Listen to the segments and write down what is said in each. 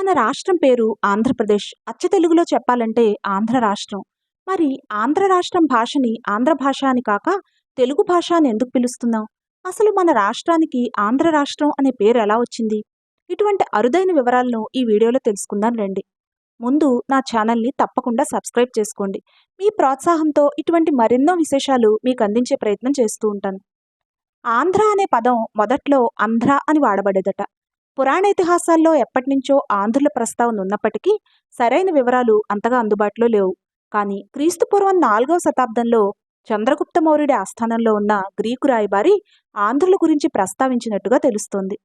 మన రాష్ట్రం పేరు ఆంధ్రప్రదేశ్. అచ్చ తెలుగులో చెప్పాలంటే ఆంధ్ర రాష్ట్రం. మరి ఆంధ్ర రాష్ట్రం భాషని ఆంధ్ర భాష అని కాక తెలుగు భాష అని ఎందుకు పిలుస్తున్నాం? అసలు మన రాష్ట్రానికి ఆంధ్ర రాష్ట్రం అనే పేరు ఎలా వచ్చింది? ఇటువంటి అరుదైన వివరాలను ఈ వీడియోలో తెలుసుకుందాం రండి. ముందు నా ఛానల్ని తప్పకుండా సబ్స్క్రైబ్ చేసుకోండి. మీ ప్రోత్సాహంతో ఇటువంటి మరెన్నో విశేషాలు మీకు అందించే ప్రయత్నం చేస్తూ ఉంటాను. ఆంధ్ర అనే పదం మొదట్లో ఆంధ్ర అని వాడబడేదట. పురాణ ఇతిహాసాల్లో ఎప్పటినుంచో ఆంధ్రుల ప్రస్తావన ఉన్నప్పటికీ సరైన వివరాలు అంతగా అందుబాటులో లేవు. కానీ క్రీస్తుపూర్వం నాలుగవ శతాబ్దంలో చంద్రగుప్త మౌర్యుడి ఆస్థానంలో ఉన్న గ్రీకు రాయబారి ఆంధ్రుల గురించి ప్రస్తావించినట్టుగా తెలుస్తోంది.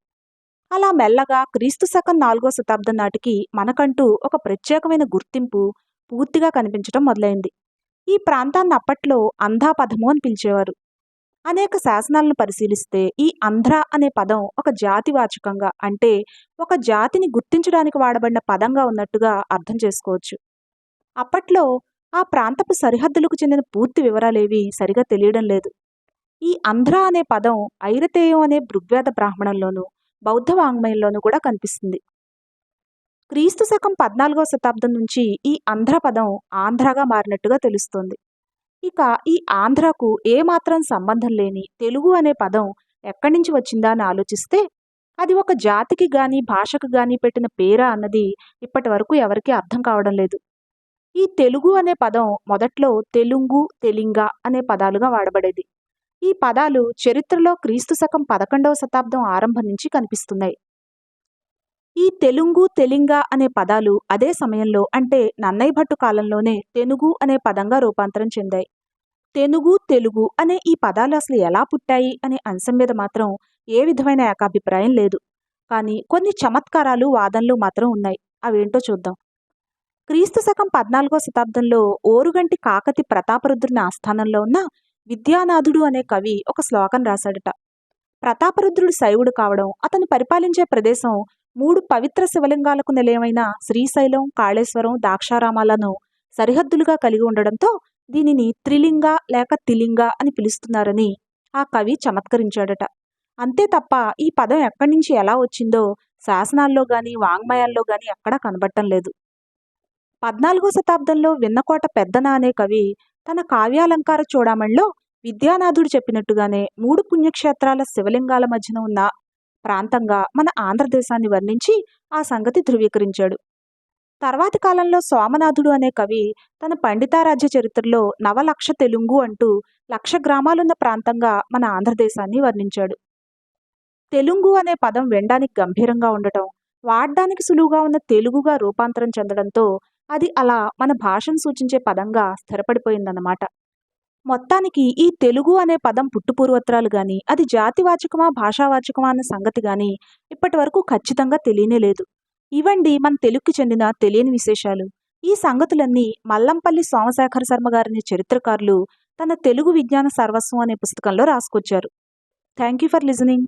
అలా మెల్లగా క్రీస్తు శకం నాలుగో శతాబ్దం నాటికి మనకంటూ ఒక ప్రత్యేకమైన గుర్తింపు పూర్తిగా కనిపించడం మొదలైంది. ఈ ప్రాంతాన్ని అప్పట్లో అంధాపథము అని పిలిచేవారు. అనేక శాసనాలను పరిశీలిస్తే ఈ ఆంధ్ర అనే పదం ఒక జాతివాచకంగా అంటే ఒక జాతిని గుర్తించడానికి వాడబడిన పదంగా ఉన్నట్టుగా అర్థం చేసుకోవచ్చు. అప్పట్లో ఆ ప్రాంతపు సరిహద్దులకు చెందిన పూర్తి వివరాలేవి సరిగా తెలియడం లేదు. ఈ ఆంధ్ర అనే పదం ఐరతేయం అనే బృగ్వేద బ్రాహ్మణంలోనూ బౌద్ధ వాంగ్మయంలోనూ కూడా కనిపిస్తుంది. క్రీస్తు శకం పద్నాలుగవ శతాబ్దం నుంచి ఈ ఆంధ్ర పదం ఆంధ్రగా మారినట్టుగా తెలుస్తోంది. ఇక ఈ ఆంధ్రకు ఏమాత్రం సంబంధం లేని తెలుగు అనే పదం ఎక్కడి నుంచి వచ్చిందా అని ఆలోచిస్తే అది ఒక జాతికి గాని భాషకు గాని పెట్టిన పేరా అన్నది ఇప్పటి వరకు ఎవరికీ అర్థం కావడం లేదు. ఈ తెలుగు అనే పదం మొదట్లో తెలుగు తెలింగ అనే పదాలుగా వాడబడేది. ఈ పదాలు చరిత్రలో క్రీస్తు శకం పదకొండవ శతాబ్దం ఆరంభం నుంచి కనిపిస్తున్నాయి. ఈ తెలుగు తెలింగ అనే పదాలు అదే సమయంలో అంటే నన్నయ్య భట్టు కాలంలోనే తెనుగు అనే పదంగా రూపాంతరం చెందాయి. తెనుగు తెలుగు అనే ఈ పదాలు అసలు ఎలా పుట్టాయి అనే అంశం మీద మాత్రం ఏ విధమైన ఏకాభిప్రాయం లేదు. కానీ కొన్ని చమత్కారాలు వాదనలు మాత్రం ఉన్నాయి. అవేంటో చూద్దాం. క్రీస్తు శకం పద్నాలుగో శతాబ్దంలో ఓరుగంటి కాకతి ప్రతాపరుద్రుని ఆస్థానంలో ఉన్న విద్యానాథుడు అనే కవి ఒక శ్లోకం రాశాడట. ప్రతాపరుద్రుడు శైవుడు కావడం అతను పరిపాలించే ప్రదేశం మూడు పవిత్ర శివలింగాలకు నిలయమైన శ్రీశైలం కాళేశ్వరం దాక్షారామాలను సరిహద్దులుగా కలిగి ఉండడంతో దీనిని త్రిలింగ లేక తిలింగ అని పిలుస్తున్నారని ఆ కవి చమత్కరించాడట. అంతే తప్ప ఈ పదం ఎక్కడి నుంచి ఎలా వచ్చిందో శాసనాల్లో కానీ వాంగ్మయాల్లో కానీ ఎక్కడా కనబడటం లేదు. పద్నాలుగో శతాబ్దంలో విన్నకోట పెద్దన అనే కవి తన కావ్యాలంకార చూడమణిలో విద్యానాథుడు చెప్పినట్టుగానే మూడు పుణ్యక్షేత్రాల శివలింగాల మధ్యన ఉన్న ప్రాంతంగా మన ఆంధ్రదేశాన్ని వర్ణించి ఆ సంగతి ధృవీకరించాడు. తర్వాతి కాలంలో సోమనాథుడు అనే కవి తన పండితారాజ్య చరిత్రలో నవలక్ష తెలుగు అంటూ లక్ష గ్రామాలున్న ప్రాంతంగా మన ఆంధ్రదేశాన్ని వర్ణించాడు. తెలుగు అనే పదం వినడానికి గంభీరంగా ఉండటం వాడడానికి సులువుగా ఉన్న తెలుగుగా రూపాంతరం చెందడంతో అది అలా మన భాషను సూచించే పదంగా స్థిరపడిపోయిందన్నమాట. మొత్తానికి ఈ తెలుగు అనే పదం పుట్టుపూర్వత్రాలు కానీ అది జాతివాచకమా భాషావాచకమా అన్న సంగతి కానీ ఇప్పటి వరకు ఖచ్చితంగా తెలియనే లేదు. ఇవండి మన తెలుగుకి చెందిన తెలియని విశేషాలు. ఈ సంగతులన్నీ మల్లంపల్లి సోమశేఖర శర్మ గారిని చరిత్రకారులు తన తెలుగు విజ్ఞాన సర్వస్వం అనే పుస్తకంలో రాసుకొచ్చారు. Thank you for listening.